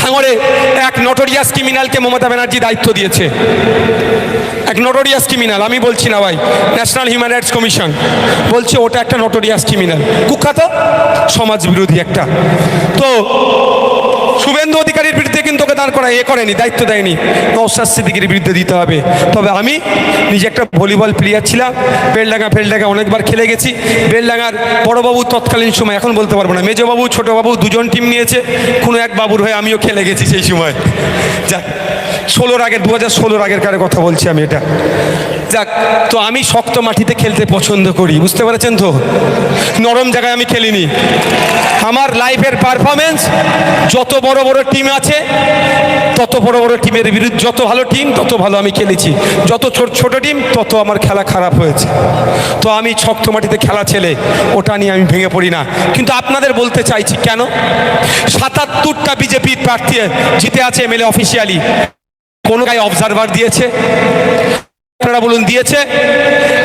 ভাঙড়ে এক নটোরিয়াস ক্রিমিনালকে মমতা ব্যানার্জি দায়িত্ব দিয়েছে। এক নটোরিয়াস ক্রিমিনাল আমি বলছি না ভাই ন্যাশনাল হিউম্যান রাইটস কমিশন বলছে ওটা একটা নটোরিয়াস ক্রিমিনাল কুখ্যাত, সমাজ বিরোধী একটা। তো করা এ করেনি, দায়িত্ব দেয়নি। নৌসাদ সিদ্দিকির বিরুদ্ধে দিতে হবে। তবে আমি নিজে একটা ভলিবল প্লেয়ার ছিলাম, বেলডাঙ্গা ফেলডাঙ্গা অনেকবার খেলে গেছি। বেলডাঙ্গার বড়বাবু তৎকালীন সময়, এখন বলতে পারব না, মেজবাবু, ছোটোবাবু দুজন টিম নিয়েছে, কোনো এক বাবুর হয়ে আমিও খেলে গেছি সেই সময়। যাক। ষোলোর আগের দু হাজার ষোলোর আগের কারে কথা বলছি আমি এটা। যাক, তো আমি শক্ত মাটিতে খেলতে পছন্দ করি, বুঝতে পেরেছেন তো? নরম জায়গায় আমি খেলিনি। আমার লাইফের পারফরমেন্স যত বড় বড় টিম আছে, তত বড় বড় টিমের বিরুদ্ধে যত ভালো টিম তত ভালো আমি খেলেছি। যত ছোট ছোট টিম তত আমার খেলা খারাপ হয়েছে। তো আমি শক্ত মাটিতে খেলা ছেলে, ওটা নিয়ে আমি ভেঙে পড়ি না। কিন্তু আপনাদের বলতে চাইছি কেন? সাতাত্তরটা বিজেপির প্রার্থী জিতে আছে এমএলএ অফিসিয়ালি কোন গায়ে অবজারভার দিয়েছে? আপনারা বলুন, দিয়েছে?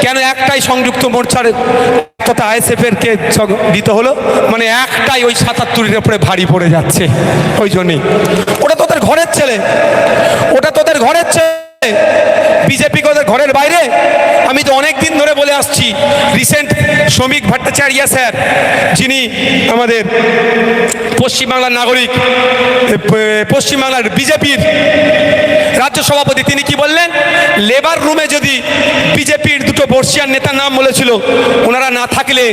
কেন একটাই সংযুক্ত মোর্চার তথা আইএসএফ এর কে দিতে হলো? মানে একটাই ওই সাতাত্তরের উপরে ভারী পড়ে যাচ্ছে, ওই জন্যই। ওটা তোদের ঘরের ছেলে। ওটা তোদের ঘরের ছেলে। বিজেপি ওদের ঘরের বাইরে? আমি তো অনেক দিন ধরে বলে আসছি, রিসেন্ট শ্রমিক ভট্টাচার্য স্যার, যিনি আমাদের পশ্চিমবাংলার নাগরিক পশ্চিমবাংলার বিজেপির রাজ্য সভাপতি, তিনি কি বললেন? লেবার রুমে যদি বিজেপির দুটো বর্ষিয়ার নেতার নাম বলেছিল, ওনারা না থাকলে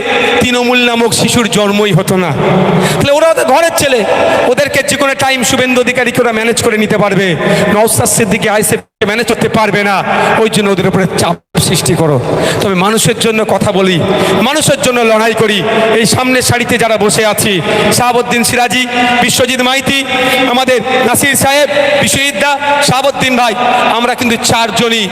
তৃণমূল নামক শিশুর জন্মই হতো না। তাহলে ওরা ওদের ঘরের ছেলে, ওদেরকে যে কোনো টাইম শুভেন্দু অধিকারীকে ওরা ম্যানেজ করে নিতে পারবে নওসাদ সিদ্দিকি আইসে ম্যানেজ করতে পারবে না, ওই জন্য ওদের উপরে চাপ সৃষ্টি করো। তবে মানুষের জন্য কথা বলি, মানুষের জন্য লড়াই করি, এই সামনের সারিতে যারা বসে আছি, শাহাবুদ্দিন সিরাজি বিশ্বজিৎ মাইতি, আমাদের নাসির সাহেব, বিশ্বজিৎ দা শাহাবুদ্দিন ভাই, আমরা কিন্তু চারজনই।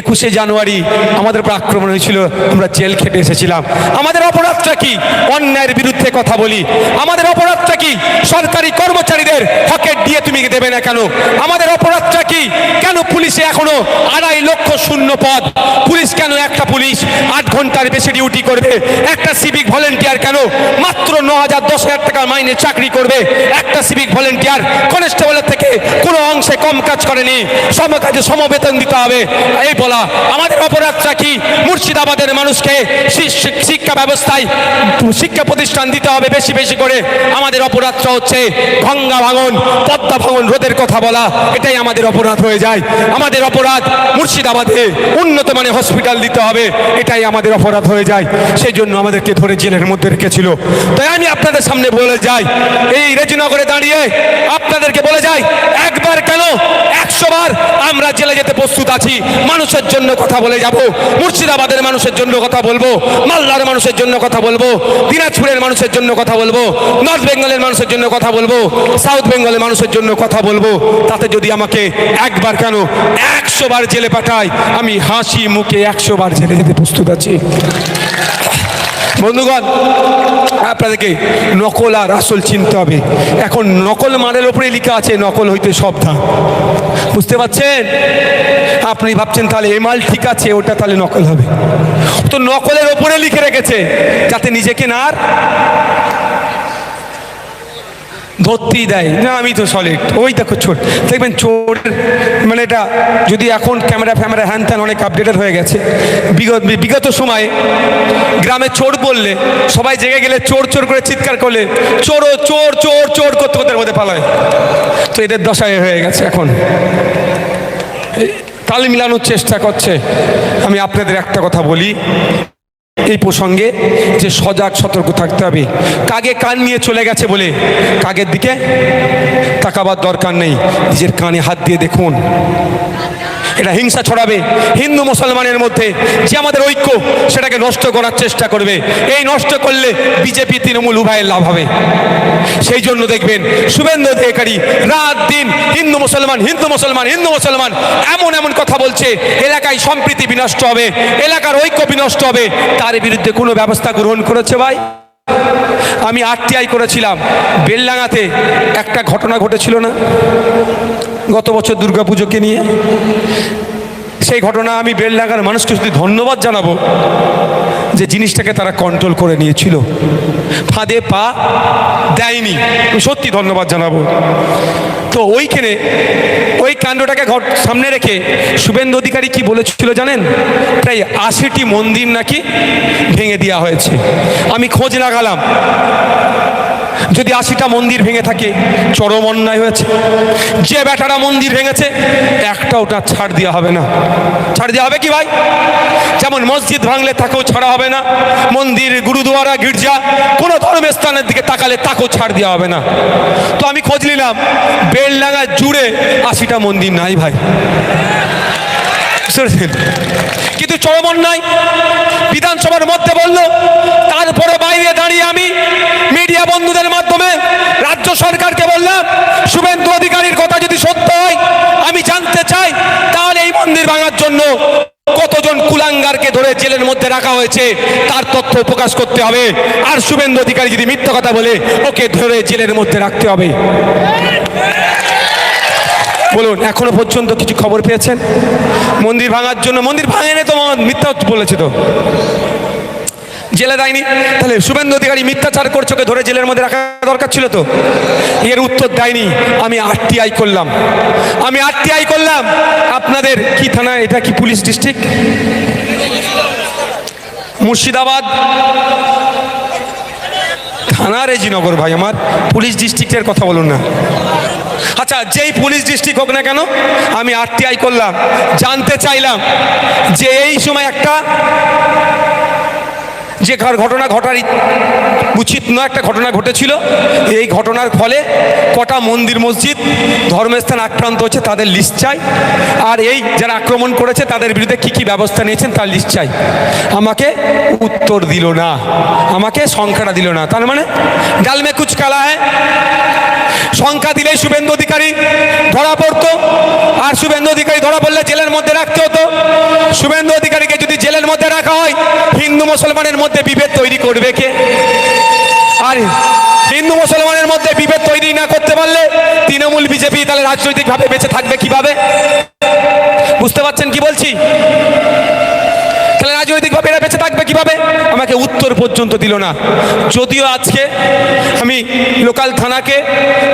একুশে জানুয়ারি আমাদের উপর আক্রমণ হয়েছিল, আমরা জেল খেটে এসেছিলাম। আমাদের অপরাধটা কি? অন্যায়ের বিরুদ্ধে কথা বলি। আমাদের অপরাধটা কি? সরকারি কর্মচারীদের হকের দিয়ে তুমি দেবে না কেন? আমাদের অপরাধটা কি? কেন পুলিশে এখনও আড়াই লক্ষ শূন্য পদ? পুলিশ কেন একটা পুলিশ আট ঘণ্টার বেশি ডিউটি করবে? একটা সিভিক ভলেন্টিয়ার কেন? মাত্র ন হাজার দশ হাজার টাকার মাইনে চাকরি করবে। একটা সিভিক ভলেন্টিয়ার কনস্টেবলের থেকে কোনো অংশে কম কাজ করেনি। সম কাজে সমবেতন দিতে হবে। এই বলা আমাদের অপরাধটা কি? মুর্শিদাবাদের মানুষকে শিক্ষা ব্যবস্থায় শিক্ষা প্রতিষ্ঠান দিতে হবে বেশি বেশি করে। আমাদের অপরাধটা হচ্ছে গঙ্গা ভাঙন, পদ্মা ভাঙন রোদের কথা বলা। এটাই আমাদের অপরাধ হয়ে যায়। আমাদের অপরাধ মুর্শিদাবাদে উন্নত মানের হসপিটাল দিতে হবে। এটাই আমাদের অপরাধ হয়ে যায়। সেই জন্য আমাদেরকে ধরে জেলের মধ্যে রেখেছিল। তাই আমি আপনাদের সামনে বলে যাই এই রেজিনগরে দাঁড়িয়ে আপনাদেরকে বলে যাই, একবার কেন একশো বার আমরা জেলে যেতে প্রস্তুত আছি? মানুষের জন্য কথা বলে যাব। মুর্শিদাবাদের মানুষের জন্য কথা বলব, মালদার মানুষের জন্য কথা বলব, দিনাজপুরের মানুষের জন্য কথা বলব, নর্থ বেঙ্গলের মানুষের জন্য কথা বলব, সাউথ বেঙ্গলের মানুষের জন্য কথা বলব। তাতে যদি আমাকে একবার কেন একশো বার জেলে পাঠায়, আমি হাসি মুখে একশো বার জেলে যেতে প্রস্তুত আছি। বন্ধুগণ, আপনাদেরকে নকল আর আসল চিনতে হবে। এখন নকল মানের ওপরে লিখা আছে, নকল হইতে সাবধান বুঝতে পারছেন? আপনি ভাবছেন তাহলে এ মাল ঠিক আছে, ওটা তাহলে নকল হবে। তো নকলের ওপরে লিখে রেখেছে, যাতে নিজেকে না ধরতেই দেয়। না, আমি তো সলিড ওই দেখো চোর। দেখবেন চোর মানে এটা যদি এখন ক্যামেরা ফ্যামেরা হ্যান ত্যান অনেক আপডেটেড হয়ে গেছে। বিগত বিগত সময়ে গ্রামে চোর বললে, সবাই জেগে গেলে চোর চোর করে চিৎকার করলে চোরও চোর চোর চোর করতে করতে মধ্যে পালায়। তো এদের দশায় হয়ে গেছে এখন। তাল মিলানোর চেষ্টা করছে। আমি আপনাদের একটা কথা বলি। এই প্রসঙ্গে যে সজাগ, সতর্ক থাকতে হবে। কাগে কান নিয়ে চলে গেছে বলে? কাগের দিকে? তাকাবার দরকার নেই। নিজের কানে হাত দিয়ে দেখুন। এটা হিংসা ছড়াবে। হিন্দু মুসলমানের মধ্যে যে আমাদের ঐক্য, সেটাকে নষ্ট করার চেষ্টা করবে। এই নষ্ট করলে বিজেপি, তৃণমূল উভয়ের লাভ হবে। সেই জন্য দেখবেন শুভেন্দু অধিকারী রাত দিন হিন্দু মুসলমান হিন্দু মুসলমান হিন্দু মুসলমান এমন এমন কথা বলছে, এলাকায় সম্প্রীতি বিনষ্ট হবে, এলাকার ঐক্য বিনষ্ট হবে। তার বিরুদ্ধে কোনো ব্যবস্থা গ্রহণ করেছে ভাই? আমি আরটিআই করেছিলাম বেলডাঙাতে একটা ঘটনা ঘটেছিল না? গত বছর দুর্গাপুজোকে নিয়ে। সেই ঘটনা আমি বেল বেলডাঙ্গার মানুষকে শুধু ধন্যবাদ জানাব যে জিনিসটাকে তারা কন্ট্রোল করে নিয়েছিল। ফাঁদে পা দেয়নি। সত্যি ধন্যবাদ জানাব। তো ওইখানে ওই কাণ্ডটাকে ঘট সামনে রেখে শুভেন্দু অধিকারী কি বলেছিল জানেন? প্রায় আশিটি মন্দির নাকি ভেঙে দেওয়া হয়েছে। আমি খোঁজ লাগালাম। যদি আশিটা মন্দির ভেঙে থাকে, চরম অন্যায় হয়েছে। যে বেটারা মন্দির ভেঙেছে, একটা ওটা ছাড় দেওয়া হবে না। ছাড় দেওয়া হবে কি ভাই? যেমন মসজিদ ভাঙলে তাকেও ছাড়া হবে না, মন্দির, গুরুদুয়ারা, গির্জা, কোনো ধর্মের স্থানের দিকে তাকালে তাকেও ছাড় দেওয়া হবে না। তো আমি খোঁজ নিলাম, বেলডাঙ্গা জুড়ে আশিটা মন্দির নাই ভাই। কিন্তু চরম অন্যায়। বিধানসভার মধ্যে বলল, তারপরে বাইরে দাঁড়িয়ে আমি মিডিয়া বন্ধুদের মাধ্যমে রাজ্য সরকারকে বললাম, শুভেন্দু অধিকারীর কথা যদি সত্য হয়, আমি জানতে চাই, তাহলে এই মন্দির ভাঙার জন্য কতজন কুলাঙ্গারকে ধরে জেলের মধ্যে রাখা হয়েছে, তার তথ্য প্রকাশ করতে হবে। আর শুভেন্দু অধিকারী যদি মিথ্যা কথা বলে, ওকে ধরে জেলের মধ্যে রাখতে হবে। বলুন, এখনও পর্যন্ত কিছু খবর পেয়েছেন? মন্দির ভাঙার জন্য, মন্দির ভাঙেনি তো মিথ্যা বলেছে তো। জেলে দেয়নি। তাহলে শুভেন্দু অধিকারী মিথ্যাচার করছে ধরে জেলের মধ্যে রাখা দরকার ছিল তো? এর উত্তর দেয়নি। আমি আরটিআই করলাম। আমি আরটিআই করলাম। আপনাদের কি থানা, এটা কি পুলিশ ডিস্ট্রিক্ট? মুর্শিদাবাদ। থানা রেজিনগর ভাই আমার। পুলিশ ডিস্ট্রিক্টের কথা বলুন না। আচ্ছা যেই পুলিশ ডিস্ট্রিক্ট হোক না কেন, আমি আরটিআই করলাম। জানতে চাইলাম যে এই সময় একটা যে ঘটনা ঘটার উচিত নয়, একটা ঘটনা ঘটেছিল। এই ঘটনার ফলে কটা মন্দির মসজিদ ধর্মস্থান আক্রান্ত হচ্ছে তাদের লিস্ট চাই। আর এই যারা আক্রমণ করেছে তাদের বিরুদ্ধে কী কী ব্যবস্থা নিয়েছেন তার লিস্ট চাই। আমাকে উত্তর দিল না। আমাকে সংখ্যাটা দিল না। তার মানে ডালমে কুচ কালা হ্যাঁ সংখ্যা দিলেই শুভেন্দু অধিকারী ধরা পড়তো। আর শুভেন্দু অধিকারী ধরা পড়লে জেলের মধ্যে রাখতে হতো। শুভেন্দু অধিকারীকে যদি জেলের মধ্যে রাখা হয় হিন্দু মুসলমানের মধ্যে বিভেদ তৈরি করবে কে? আর, হিন্দু মুসলমানের মধ্যে বিভেদ তৈরি না করতে পারলে তৃণমূল, বিজেপি তাহলে রাজনৈতিকভাবে বেঁচে থাকবে কীভাবে? বুঝতে পারছেন কি বলছি তাহলে রাজনৈতিকভাবে এরা বেঁচে থাকবে কীভাবে আমাকে উত্তর পর্যন্ত দিল না। যদিও আজকে আমি লোকাল থানাকে,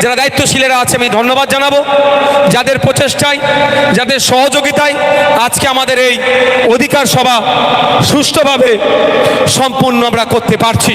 যারা দায়িত্বশীলেরা আছে, আমি ধন্যবাদ জানাব। যাদের প্রচেষ্টায়, যাদের সহযোগিতায় আজকে আমাদের এই অধিকার সভা সুষ্ঠুভাবে সম্পূর্ণ আমরা করতে পারছি।